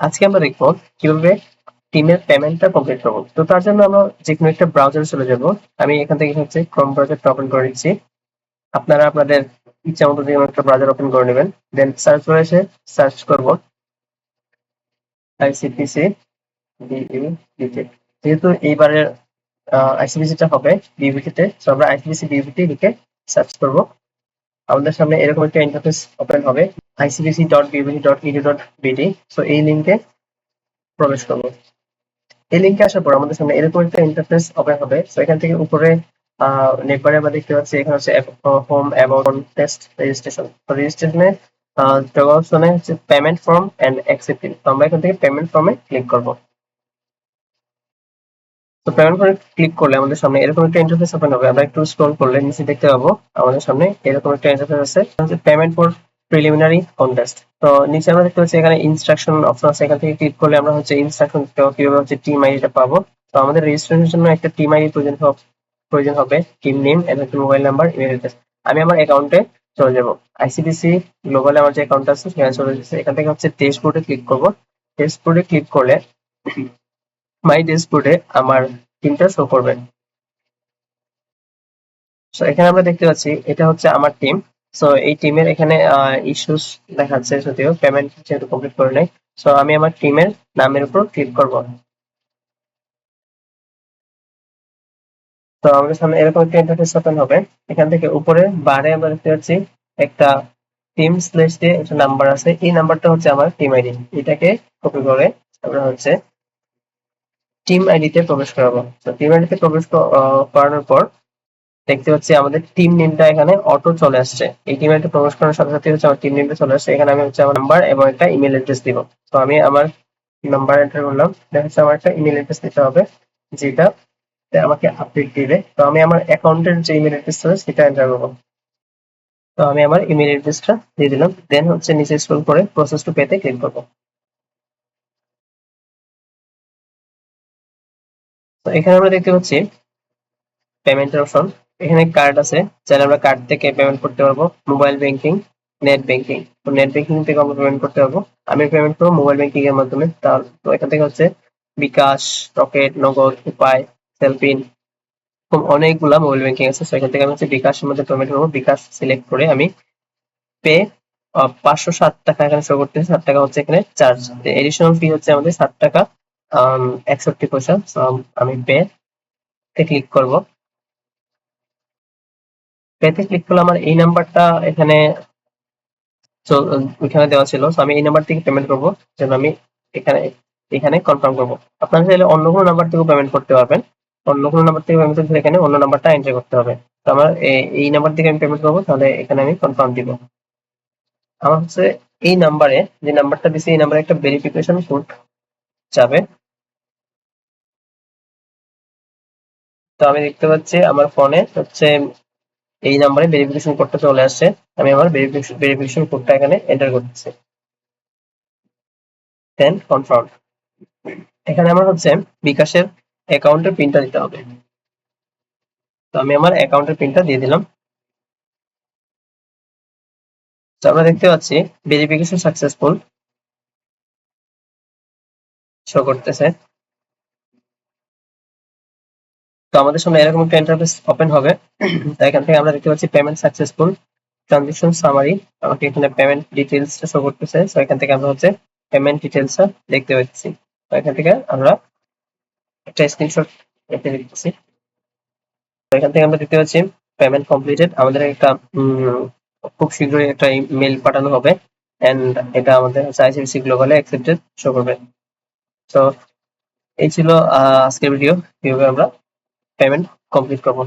আজকে আমরা দেখব কীভাবে টিমের পেমেন্টটা কমপ্লিট করব। তো তার জন্য আমরা যে কোনো একটা ব্রাউজারে চলে যাব। আমি এখান থেকে হচ্ছে ক্রোম ব্রাউজারটা ওপেন করে নিচ্ছি। আপনারা আপনাদের ইচ্ছা মতো যে কোনো একটা ব্রাউজার ওপেন করে নেবেন। দেন সার্চ করে এসে সার্চ করব। আইসিপিসি বিইউবিটি যেহেতু এইবারের আইসিপিসিটা হবে বিইউবিটিতে তো আমরা আইসিপিসি বিইউবিটি লিখে সার্চ করব। আমাদের সামনে এরকম একটা ইন্টারফেস ওপেন হবে ICBC dot BBC dot dot BD so এই লিঙ্কে প্রবেশ করব। এই লিঙ্কে আসার পর আমাদের সামনে এরকম একটা ইন্টারফেস ওপেন হবে সো এখান থেকে উপরে নেটবারে আমরা দেখতে পাচ্ছি, এখানে হচ্ছে হোম অ্যাবাউট টেস্ট রেজিস্ট্রেশন তো রেজিস্ট্রেশনে অপশনে হচ্ছে পেমেন্ট ফর্ম অ্যান্ড অ্যাকসেপ্টিং তো আমরা এখান থেকে পেমেন্ট ফর্মে ক্লিক করব। তো পেমেন্ট করে ক্লিক করলে আমাদের সামনে এরকম একটা ইন্টারফেস ওপেন হবে। আমরা একটু স্ক্রল করলে নিচে দেখতে পাবো আমাদের সামনে এরকম একটা ইন্টারফেস আছে। পেমেন্ট ফর প্রিলিমিনারি কন্টেস্ট তো নিচে আমরা দেখতে পাচ্ছি এখানে ইনস্ট্রাকশন অপশন আছে। এখান থেকে ক্লিক করলে আমরা হচ্ছে ইনস্ট্রাকশন দেখতে পাবো কীভাবে হচ্ছে টিম আইডিটা পাবো। তো আমাদের রেজিস্ট্রেশনের জন্য একটা টিম আইডি প্রয়োজন প্রয়োজন হবে। টিম নেম এবং একটা মোবাইল নাম্বার ইমেল অ্যাড্রেস আমি আমার অ্যাকাউন্টে চলে যাব। আইসিবিসি গ্লোবালে আমার যে অ্যাকাউন্ট আছে, সেখানে চলে যাচ্ছে। এখান থেকে হচ্ছে ড্যাশবোর্ডে ক্লিক করব। ড্যাশবোর্ডে ক্লিক করলে মাই ড্যাশবোর্ডে আমার টিমটা শো করবে। সো এখানে আমরা দেখতে পাচ্ছি, এটা হচ্ছে আমার টিম সো এই টিমের এখানে ইস্যুস দেখাচ্ছে যদিও পেমেন্ট যেহেতু কমপ্লিট করে নাই। সো আমি আমার টিমের নামের উপর ক্লিক করব। তো, আমাদের সামনে এরকম একটা ইন্টারফেস ওপেন হবে। এখান থেকে উপরে, বারে আমরা দেখতে পাচ্ছি, একটা টিম স্ল্যাশ দিয়ে একটা নাম্বার আছে। এই নাম্বারটা হচ্ছে আমার টিম আইডি এটাকে কপি করে আমরা হচ্ছে টিম আইডিতে প্রবেশ করাবো। তো টিম আইডিতে প্রবেশ করানোর পর দেখতে পাচ্ছি আমাদের টিম নেমটা এখানে অটো চলে আসছে। এই টিম আইডিতে প্রবেশ করার সাথে সাথে হচ্ছে আমার টিম নেমটা চলে আসছে। এখানে আমি হচ্ছে আমার নাম্বার এবং একটা ইমেল অ্যাড্রেস দিব। তো আমি আমার নাম্বার এন্টার করলাম। দেখা যাচ্ছে আমার একটা ইমেল অ্যাড্রেস দিতে হবে, যেটা আমাকে আপডেট দিবে। তো আমি আমার অ্যাকাউন্টের যে ইমেল অ্যাড্রেস আছে, সেটা এন্টার করব। তো আমি আমার ইমেল অ্যাড্রেসটা দিয়ে দিলাম। দেন হচ্ছে নিচে স্ক্রল করে প্রসেস টু পেতে ক্লিক করব। তো এখানে আমরা দেখতে পাচ্ছি পেমেন্টের অপশন এখানে কার্ড আছে, চাইলে আমরা কার্ড থেকে পেমেন্ট করতে পারব। মোবাইল ব্যাংকিং নেট ব্যাংকিং তো নেট ব্যাংকিং থেকে আমরা পেমেন্ট করতে পারব। আমি পেমেন্ট করব মোবাইল ব্যাংকিং এর মাধ্যমে। তার তো এখান থেকে হচ্ছে বিকাশ রকেট নগদ, উপায় সেলফিন অনেকগুলা মোবাইল ব্যাংকিং আছে। তো এখান থেকে আমি হচ্ছে বিকাশের মধ্যে পেমেন্ট করব। বিকাশ সিলেক্ট করে আমি পে পাঁচশো ষাট টাকা এখানে শো করতেছে। ষাট টাকা হচ্ছে এখানে চার্জ এডিশনাল ফি হচ্ছে আমাদের ষাট টাকা। একষট্টি পয়সা আমি পে তে ক্লিক করব। পেতে ক্লিক করলে আমার এই নাম্বারটা এখানে ওইখানে দেওয়া ছিল। আমি এই নাম্বার থেকে পেমেন্ট করব। যেন আমি এখানে এখানে কনফার্ম করব। আপনারা চাইলে অন্য কোনো নাম্বার থেকে পেমেন্ট করতে পারবেন। অন্য কোনো নাম্বার থেকে পেমেন্ট করতে এখানে অন্য নাম্বারটা এন্টার করতে হবে। তো আমার এই নাম্বার থেকে আমি পেমেন্ট করব, তাহলে এখানে আমি কনফার্ম দিব। আমার হচ্ছে এই নাম্বারে যে নাম্বারটা দিছি, এই নাম্বারে একটা ভেরিফিকেশন কোড যাবে। তো আমি দেখতে পাচ্ছি আমার ফোনে হচ্ছে এই নাম্বারে ভেরিফিকেশন কোডটা চলে আসছে। আমি আমার ভেরিফিকেশন কোডটা এখানে এন্টার করতেছি। দেন কনফার্ম এখানে আমার হচ্ছে বিকাশের অ্যাকাউন্টের পিনটা দিতে হবে। তো আমি আমার অ্যাকাউন্টের পিনটা দিয়ে দিলাম। তো আমরা দেখতে পাচ্ছি ভেরিফিকেশন সাকসেসফুল শো করতেছে। তো আমাদের সামনে এরকম একটা ইন্টারফেস ওপেন হবে। তো এখান থেকে আমরা দেখতে পাচ্ছি পেমেন্ট সাকসেসফুল ট্রানজেকশন সামারি আমাকে এখানে পেমেন্ট ডিটেলসটা শো করতেছে। তো এখান থেকে আমরা হচ্ছে পেমেন্ট ডিটেলসটা দেখতে পাচ্ছি। তো এখান থেকে আমরা একটা স্ক্রিনশট রেখে দিচ্ছি তো এখান থেকে আমরা দেখতে পাচ্ছি পেমেন্ট কমপ্লিটেড আমাদের একটা খুব শীঘ্রই একটা ইমেল পাঠানো হবে। এন্ড এটা আমাদের আইসিবিসি গ্লোবালে অ্যাকসেপ্টেড শো করবে। তো এই ছিল আজকের ভিডিও কীভাবে আমরা পেমেন্ট কমপ্লিট করব